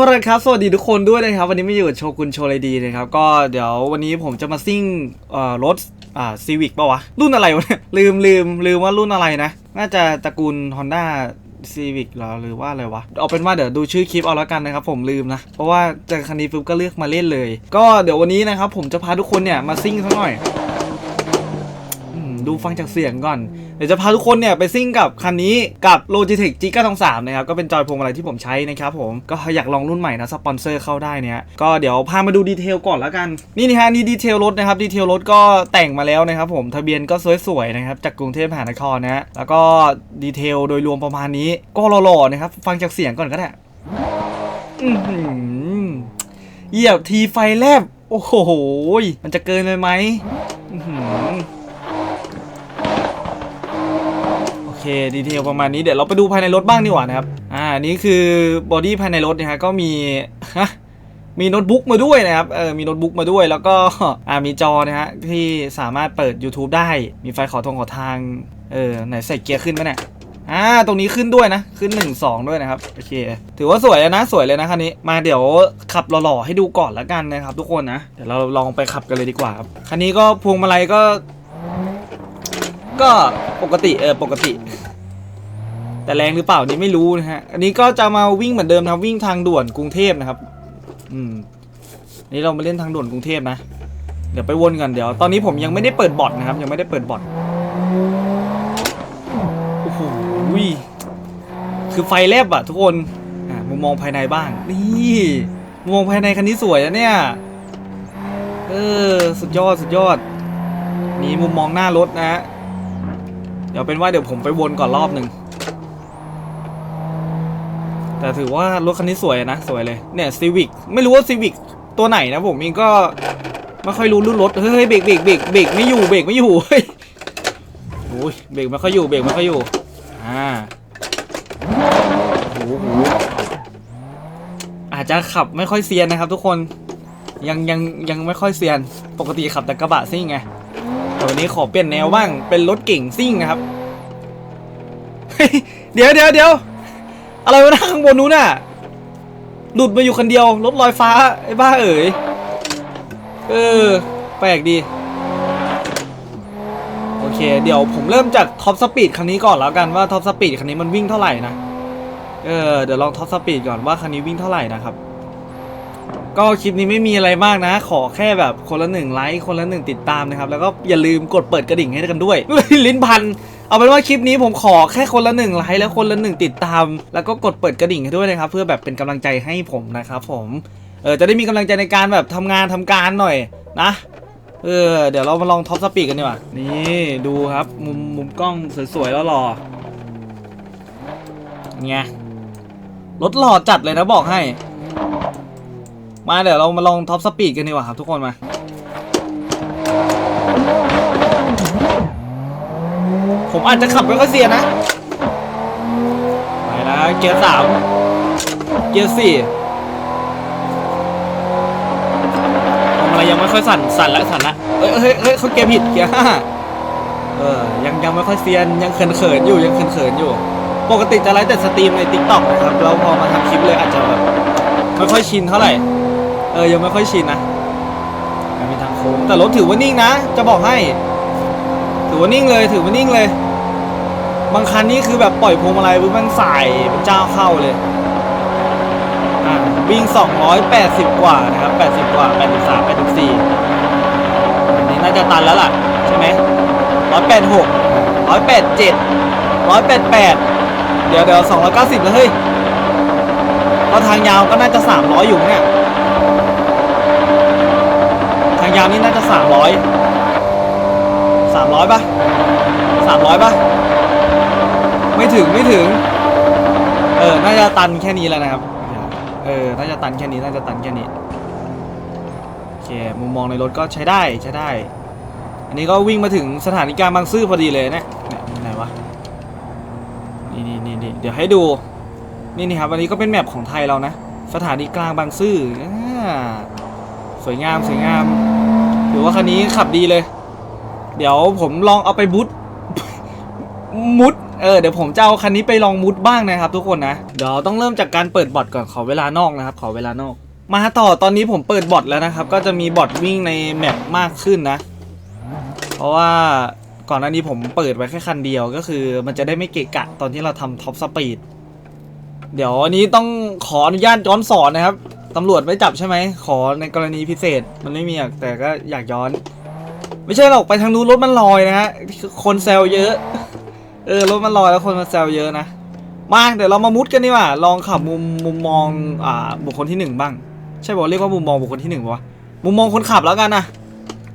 เอาละครับ สวัสดีทุกคนด้วยนะครับ วันนี้มาอยู่กับโชกุนโชเลดีนะครับ ก็เดี๋ยววันนี้ผมจะมาซิ่งรถอ่าซีวิกป่าวะ รุ่นอะไรวะเนี่ยลืมลืมลืมว่ารุ่นอะไรนะ น่าจะตระกูล Honda Civic เหรอหรือว่าอะไรวะ เอาเป็นว่าเดี๋ยวดูชื่อคลิปเอาแล้วกันนะครับผมลืมนะ เพราะว่าเจอคันนี้ปุ๊บก็เลือกมาเล่นเลย ก็เดี๋ยววันนี้นะครับผมจะพาทุกคนเนี่ยมาซิ่งสักหน่อย ดูฟังจากเสียงก่อน เดี๋ยวจะพาทุกคนเนี่ยไปซิ่งกับคันนี้กับ Logitech G 9 2 3นะครับ ก็เป็นจอยพวงมาลัยที่ผมใช้นะครับผม ก็อยากลองรุ่นใหม่นะ สปอนเซอร์เข้าได้เนี่ย ก็เดี๋ยวพามาดูดีเทลก่อนแล้วกัน นี่นะฮะนี่ดีเทลรถนะครับ ดีเทลรถก็แต่งมาแล้วนะครับผม ทะเบียนก็สวยๆนะครับ จากกรุงเทพมหานครนะฮะแล้วก็ดีเทลโดยรวมประมาณนี้ ก็หล่อๆนะครับ ฟังจากเสียงก่อนก็ได้อืเหยียบทีไฟแลบ โอ้โห มันจะเกินไปไหม เคดีเทลประมาณนี้เดี๋ยวเราไปดูภายในรถบ้างดีกว่านะครับ อ่านี่คือบอดี้ภายในรถนะฮะก็มีฮะมีโน้ตบุ๊กมาด้วยนะครับ เออ มีโน้ตบุ๊กมาด้วย แล้วก็อ่ามีจอนะฮะที่สามารถเปิด YouTube ได้ มีไฟขอทงขอทาง เออ ไหนใส่เกียร์ขึ้นไหมเนี่ย อ่า ตรงนี้ขึ้นด้วยนะ ขึ้น 1 2 ด้วยนะครับ โอเค ถือว่าสวยแล้วนะ สวยเลยนะคันนี้ มาเดี๋ยวขับหล่อๆให้ดูก่อนละกันนะครับทุกคนนะ เดี๋ยวเราลองไปขับกันเลยดีกว่าครับ คันนี้ก็พวงมาลัยก็ ก็ปกติเออปกติ แต่แรงหรือเปล่านี่ไม่รู้นะฮะ อันนี้ก็จะมาวิ่งเหมือนเดิมนะครับวิ่งทางด่วนกรุงเทพนะครับ อืมนนี่เรามาเล่นทางด่วนกรุงเทพนะ เดี๋ยวไปวนกันเดี๋ยว ตอนนี้ผมยังไม่ได้เปิดบอทนะครับ ยังไม่ได้เปิดบอทโอ้โหคือไฟแลบอะทุกคนอ่ามุมมองภายในบ้าง นี่มุมมองภายในคันนี้สวยนะเนี่ย เออ สุดยอด สุดยอด นี่มุมมองหน้ารถนะฮะ เดี๋ยวเป็นว่าเดี๋ยวผมไปวนก่อนรอบหนึ่งแต่ถือว่ารถคันนี้สวยนะ สวยเลยเนี่ยซีวิกไม่รู้ว่าซีวิกตัวไหนนะผมเองก็ไม่ค่อยรู้รุ่นรถเฮ้ยเบรกเบรกเบรกเบรกไม่อยู่เบรกไม่อยู่เฮ้ยโอ้ยเบรกไม่ค่อยอยู่เบรกไม่ค่อยอยู่อ่าโอ้โหอาจจะขับไม่ค่อยเซียนนะครับ ทุกคนยังยังยังไม่ค่อยเซียน ปกติขับแต่กระบะซิ่งไง แต่วันนี้ขอเปลี่ยนแนวบ้างเป็นรถเก่งซิ่งนะครับ เดี๋ยวเดี๋ยวเดี๋ยวอะไรวะนะข้างบนนู้นน่ะหลุดมาอยู่คนเดียวรถลอยฟ้าไอ้บ้าเอ๋ยเออแปลกดี โอเค เดี๋ยวผมเริ่มจากท็อปสปีดคันนี้ก่อนแล้วกันว่าท็อปสปีดคันนี้มันวิ่งเท่าไหร่นะ เออเดี๋ยวลองท็อปสปีดก่อนว่าคันนี้วิ่งเท่าไหร่นะครับ ก็คลิปนี้ไม่มีอะไรมากนะ ขอแค่แบบคนละหนึ่งไลค์คนละหนึ่งติดตามนะครับ แล้วก็อย่าลืมกดเปิดกระดิ่งให้กันด้วย ลิ้นพัน เอาเป็นว่าคลิปนี้ผมขอแค่คนละหนึ่งไลค์แล้วคนละหนึ่งติดตาม แล้วก็กดเปิดกระดิ่งให้ด้วยนะครับ เพื่อแบบเป็นกำลังใจให้ผมนะครับผมเออจะได้มีกำลังใจในการแบบทำงานทำการหน่อยนะเออเดี๋ยวเรามาลองท็อปสปีดกันดีกว่านี่ดูครับ มุมมุมกล้องสวยๆแล้วหล่อไงรถหล่อจัดเลยนะบอกให้ มาเดี๋ยวเรามาลองท็อปสปีดกันดีกว่าครับทุกคนมาผมอาจจะขับไม่ค่อยเสียนะ ไปนะเกียร์สามเกียร์สี่ทำอะไรยังไม่ค่อยสั่น สั่นแล้วสั่นละเอ้ยเฮ้ยเฮ้ยเขาเกียร์ผิดเกียร์ห้าเออ ยังยังไม่ค่อยเซียน ยังเขินเขินอยู่ ยังเขินเขินอยู่ ปกติจะไลฟ์แต่สตรีมใน t ิ k t o k นะครับ แล้วพอมาทำคลิปเลยอาจจะแบบไม่ค่อยชินเท่าไหร่ เออยังไม่ค่อยชินนะยังมีทางโค้งแต่รถถือว่านิ่งนะ จะบอกให้ ถือว่านิ่งเลยถือว่านิ่งเลย บางคันนี่คือแบบปล่อยพวงมาลัยปุ๊บมันสายเป็นเจ้าเข้าเลยอะวิ่ง 280 กว่านะครับ 80 กว่า 83 84อันนี้น่าจะตันแล้วล่ะ ใช่ไหม186 187 188 เดี๋ยวเดี๋ยว290แล้วเฮ้ยก็ทางยาวก็น่าจะ 300 อยู่เนี่ย ทาง ยาวนี่น่าจะ300 300ป่ะ300ป่ะ ไม่ถึงไม่ถึง เออ น่าจะตันแค่นี้แล้วนะครับ เออ น่าจะตันแค่นี้ น่าจะตันแค่นี้ โอเค มุมมองในรถก็ใช้ได้ใช้ได้ อันนี้ก็วิ่งมาถึงสถานีกลางบางซื่อพอดีเลยนี่ยเนี่ยไหนวะ นี่นี่นี่นี่เดี๋ยวให้ดู นี่นี่ครับอันนี้ก็เป็นแมปของไทยเรานะ สถานีกลางบางซื่ออสวยงามสวยงาม ถือว่าคันนี้ขับดีเลย เดี๋ยวผมลองเอาไปบูทมุด เออ เดี๋ยวผมจะเอาคันนี้ไปลองมุดบ้างนะครับทุกคนนะ เดี๋ยวต้องเริ่มจากการเปิดบอทก่อน ขอเวลานอกนะครับ ขอเวลานอก มาต่อ ตอนนี้ผมเปิดบอทแล้วนะครับ ก็จะมีบอทวิ่งในแมปมากขึ้นนะ เพราะว่าก่อนหน้านี้ผมเปิดไว้แค่คันเดียว ก็คือ มันจะได้ไม่เกะกะตอนที่เราทำท็อปสปีด เดี๋ยวอันนี้ต้องขออนุญาตย้อนสอนนะครับ ตำรวจไม่จับใช่ไหม ขอในกรณีพิเศษ มันไม่มีอะแต่ก็อยากย้อน ไม่ใช่หรอกไปทางนู้นรถมันลอยนะฮะ คนแซวเยอะ เออรถมันลอยแล้วคนมาแซวเยอะนะ มาเดี๋ยวเรามามุดกันดีกว่า ลองขับมุมมุมมองอ่าบุคคลที่หนึ่งบ้าง ใช่บอกเรียกว่ามุมมองบุคคลที่หนึ่งปะวะมุมมองคนขับแล้วกันนะ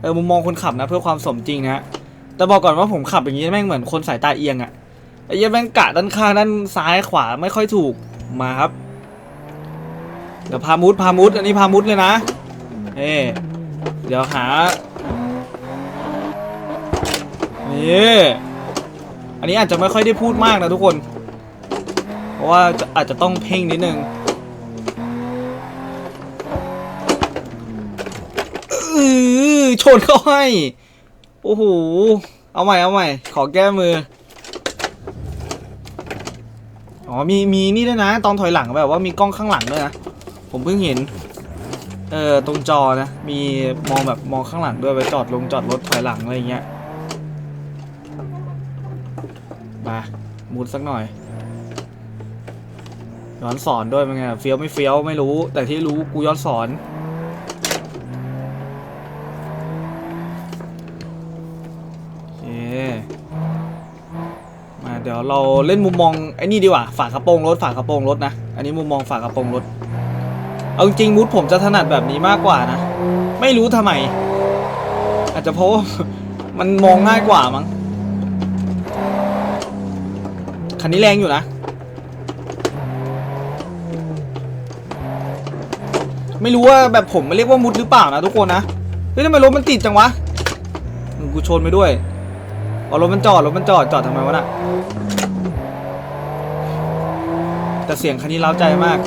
เออมุมมองคนขับนะเพื่อความสมจริงนะแต่บอกก่อนว่าผมขับอย่างนี้แม่งเหมือนคนสายตาเอียงอะไอ้เหี้ยแม่งกะด้านข้างด้านซ้ายขวาไม่ค่อยถูกมาครับ เดี๋ยวพามุดพามุดอันนี้พามุดเลยนะเอ้เดี๋ยวหา นี่ อันนี้อาจจะไม่ค่อยได้พูดมากนะทุกคน เพราะว่าอาจจะต้องเพ่งนิดนึงเออชนเขาให้ โอ้โห เอาใหม่เอาใหม่ ขอแก้มือ อ๋อ มีมีนี่ด้วยนะ ตอนถอยหลังแบบว่ามีกล้องข้างหลังด้วยนะ ผมเพิ่งเห็น เอ่อ ตรงจอนะ มีมองแบบมองข้างหลังด้วยไปจอดลงจอดรถถอยหลังอะไรเงี้ย มามุดสักหน่อยย้อนสอนด้วยเป็นไงเฟี้ยวไม่เฟี้ยวไม่รู้ แต่ที่รู้กูย้อนสอน โอเค มาเดี๋ยวเราเล่นมุมมองไอ้นี่ดีกว่า ฝากระโปรงรถฝากระโปรงรถนะ อันนี้มุมมองฝากระโปรงรถ เอาจริงมุดผมจะถนัดแบบนี้มากกว่านะ ไม่รู้ทำไม อาจจะเพราะว่ามันมองง่ายกว่ามั้งคันนี้แรงอยู่นะ ไม่รู้ว่าแบบผมเรียกว่ามุดหรือเปล่านะทุกคนนะ เฮ้ยทำไมรถมันติดจังวะกูชนไปด้วยอ๋อรถมันจอดรถมันจอดจอดทำไมวะน่ะแต่เสียงคันนี้เล้าใจมาก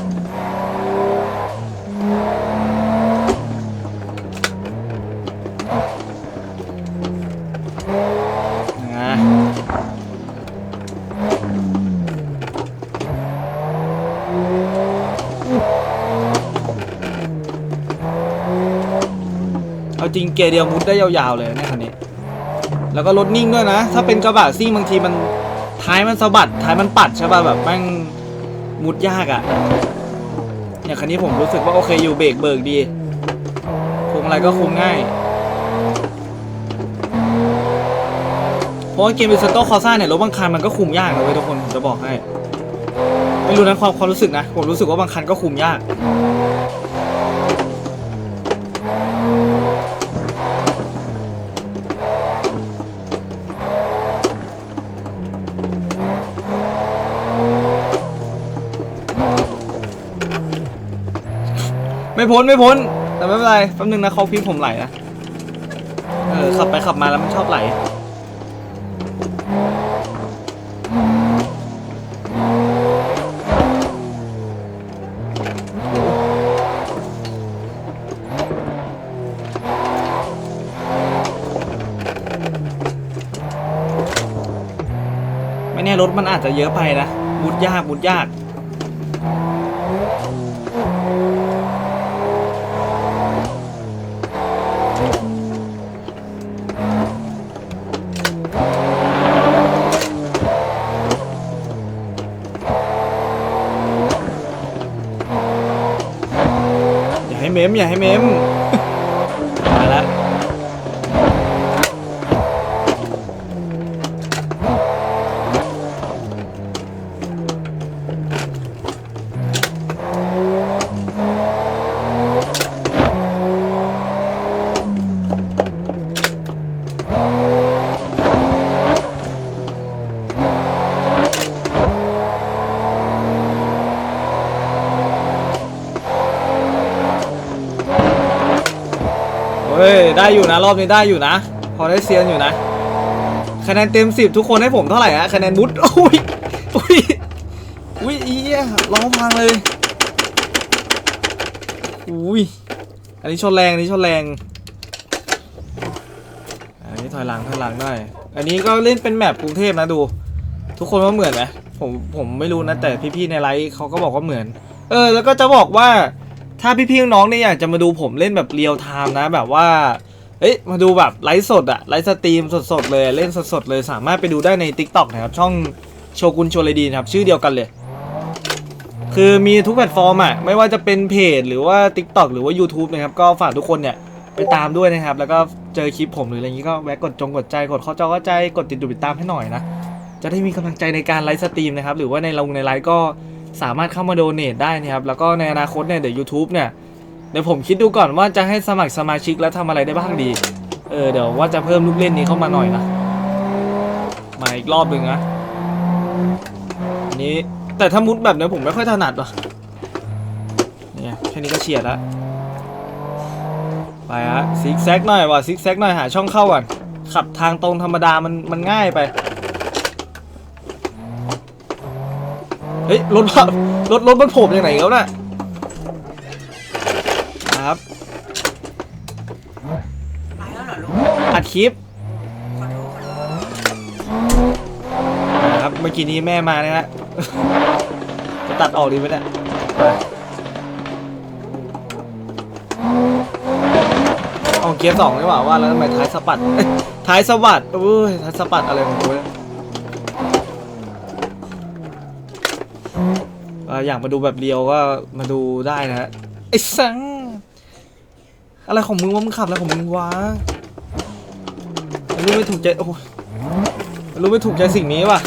เอาจริงเกียร์เดียวมุดได้ยาวๆเลยเนี่ยคันนี้ แล้วก็รถนิ่งด้วยนะ ถ้าเป็นกระบะซิ่งบางทีมันท้ายมันสะบัดท้ายมันปัดใช่ป่ะแบบแม่งมุดยากอะ่ะเนี่ยคันนี้ผมรู้สึกว่าโอเคอยู่เบรกเบิกดีคุมอะไรก็คุมง่าย เพราะว่าเกม i ิสโตคอซ่าเนี่ยรถบางคันมันก็คุมยากนะเว้ยทุกคนผมจะบอกให้ไม่รู้นะความความรู้สึกนะผมรู้สึกว่าบางคันก็คุมยาก ไม่พ้นไม่พ้น แต่ไม่เป็นไรแป๊บนึงนะเขาพิมพ์ผมไหลนะเออขับไปขับมาแล้วมันชอบไหลไม่แน่รถมันอาจจะเยอะไปนะมุดยากมุดยาก มอย่าให้เมม ได้อยู่นะ รอบนี้ได้อยู่นะ พอได้เซียนอยู่นะคะแนนเต็มสิบทุกคนให้ผมเท่าไหร่ฮะคะแนนมุดโอ้ยโอ้ยอุ้ยเอี้ยร้องพังเลยอุ้ยอันนี้ชนแรงอันนี้ชนแรงอันนี้ถอยหลังถอยหลังหน่อยอันนี้ก็เล่นเป็นแมปกรุงเทพนะดู ทุกคนว่าเหมือนไหมผมผมไม่รู้นะแต่พี่ๆในไลฟ์เขาก็บอกว่าเหมือน เออ แล้วก็จะบอกว่าถ้าพี่ๆน้องๆเนี่ยอยากจะมาดูผมเล่นแบบเรียลไทม์นะ แบบว่า เอ้ยมาดูแบบไลฟ์สดอะไลฟ์สตรีมสดๆเลยเล่นสดๆเลยสามารถไปดูได้ใน Tik t o อกนะครับ ช่องโชกุนโชเลดีนะครับ ชื่อเดียวกันเลย คือมีทุกแพลตฟอร์มอะไม่ว่าจะเป็นเพจ หรือว่า Tik t o อกหรือว่า YouTube นะครับ ก็ฝากทุกคนเนี่ย ไปตามด้วยนะครับ แล้วก็เจอคลิปผมหรืออะไรอย่างนี้ก็แวะกดจงกดใจกดเข้าจอเข้าใจกดติดดูติดตามให้หน่อยนะจะได้มีกำลังใจในการไลฟ์สตรีมนะครับหรือว่าในลงในไลฟ์ก็สามารถเข้ามาโดเนทได้นะครับแล้วก็ในอนาคตเนี่ยเดี๋ยว YouTube เนี่ย เดี๋ยวผมคิดดูก่อนว่าจะให้สมัครสมาชิกแล้วทำอะไรได้บ้างดี เออเดี๋ยวว่าจะเพิ่มลูกเล่นนี้เข้ามาหน่อยนะ มาอีกรอบหนึ่งนะอันนี้แต่ถ้ามุดแบบนี้ผมไม่ค่อยถนัดว่ะเนี่ยแค่นี้ก็เฉียดล้วไปฮะซิกแซกหน่อยว่ะซิกแซกหน่อยหาช่องเข้าก่อนขับทางตรงธรรมดามันมันง่ายไปเฮ้ยรถรถรถมันโผล่จากไหนแล้วน่ะ คลิปนะครับเมื่อกี้นี้แม่มานะฮะจะตัดออกดีไหมเนี่ยเอาเกียร์สองดีกว่าว่าแล้วทำไมท้ายสะบัดท้ายสะบัดโอ้ยท้ายสะบัดอะไรของกูเนี่ยอยากมาดูแบบเรียวก็มาดูได้นะฮะไอ้สังอะไรของมึงวะมึงขับอะไรของมึงวะ รู้ไม่ถูกใจโอ้ยรู้ไม่ถูกใจสิ่งนี้ว่ะ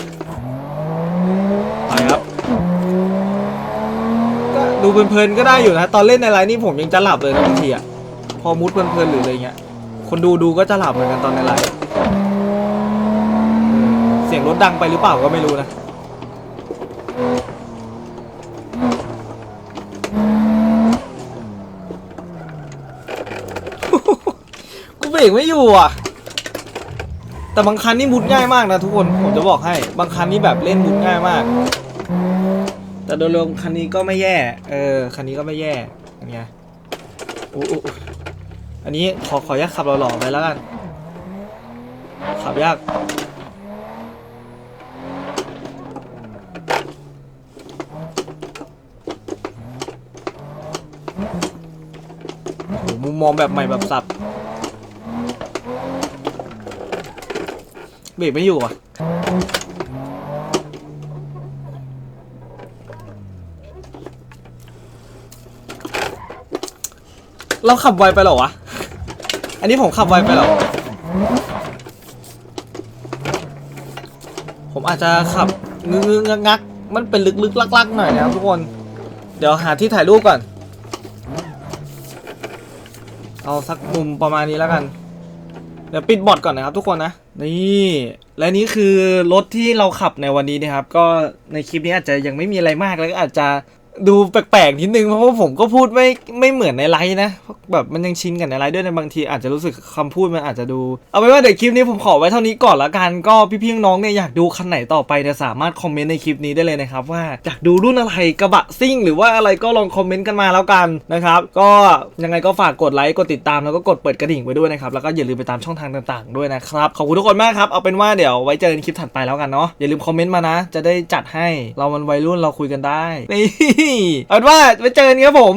ไปครับก็ดูเพลินๆก็ได้อยู่นะ ตอนเล่นในไลน์นี่ผมยังจะหลับเลยนะบางทีอะพอมุดเพลินๆหรืออะไรเงี้ย คนดูดูก็จะหลับเหมือนกันตอนในไลน์เออเสียงรถดังไปหรือเปล่าก็ไม่รู้นะกูเบรกไม่อยู่อะ แต่บางคันนี่มุดง่ายมากนะทุกคน ผมจะบอกให้ บางคันนี่แบบเล่นมุดง่ายมาก แต่โดยรวมคันนี้ก็ไม่แย่ เออ คันนี้ก็ไม่แย่อันเนี้ยอู้หูอันนี้ขอขออนุญาตขับหล่อๆไปแล้วกัน ขับยากโอ้โหมุมมองแบบใหม่แบบสับ เบรกไม่อยู่อะเราขับไวไปเหรอวะ อันนี้ผมขับไวไปเหรอ ผมอาจจะขับงึงงักงัก มันเป็นลึกๆลักๆหน่อยนะครับทุกคน เดี๋ยวหาที่ถ่ายรูปก่อน เอาสักมุมประมาณนี้แล้วกัน เดี๋ยวปิดบอดก่อนนะครับทุกคนนะ นี่ และนี่คือรถที่เราขับในวันนี้นะครับ ก็ในคลิปนี้อาจจะยังไม่มีอะไรมากแล้วก็อาจจะ ดูแปลกๆนิดนึงเพราะว่าผมก็พูดไม่ไม่เหมือนในไลฟ์นะแบบมันยังชินกับในไลฟ์ด้วยในบางทีอาจจะรู้สึกคำพูดมันอาจจะดู เอาไว้ว่าเดี๋ยวคลิปนี้ผมขอไว้เท่านี้ก่อนละกันก็พี่ๆน้องเนี่ยอยากดูคันไหนต่อไปเนี่ยสามารถคอมเมนต์ในคลิปนี้ได้เลยนะครับว่าอยากดูรุ่นอะไรกระบะซิ่ง หรือว่าอะไรก็ลองคอมเมนต์กันมาแล้วกันนะครับก็ยังไงก็ฝากกดไลค์กดติดตามแล้วก็กดเปิดกระดิ่งไว้ด้วยนะครับแล้วก็อย่าลืมไปตามช่องทางต่างๆ ด้วยนะครับขอบคุณทุกคนมากครับเอาเป็นว่าเดี๋ยวไว้เจอกันคลิปถัดไปแล้วกันเนาะอย่าลืมคอมเมนต์มานะ จะได้จัดให้เรามันวัยรุ่นเราคุยกันได้นี่เอาเป็นว่าไปเจอกันครับผม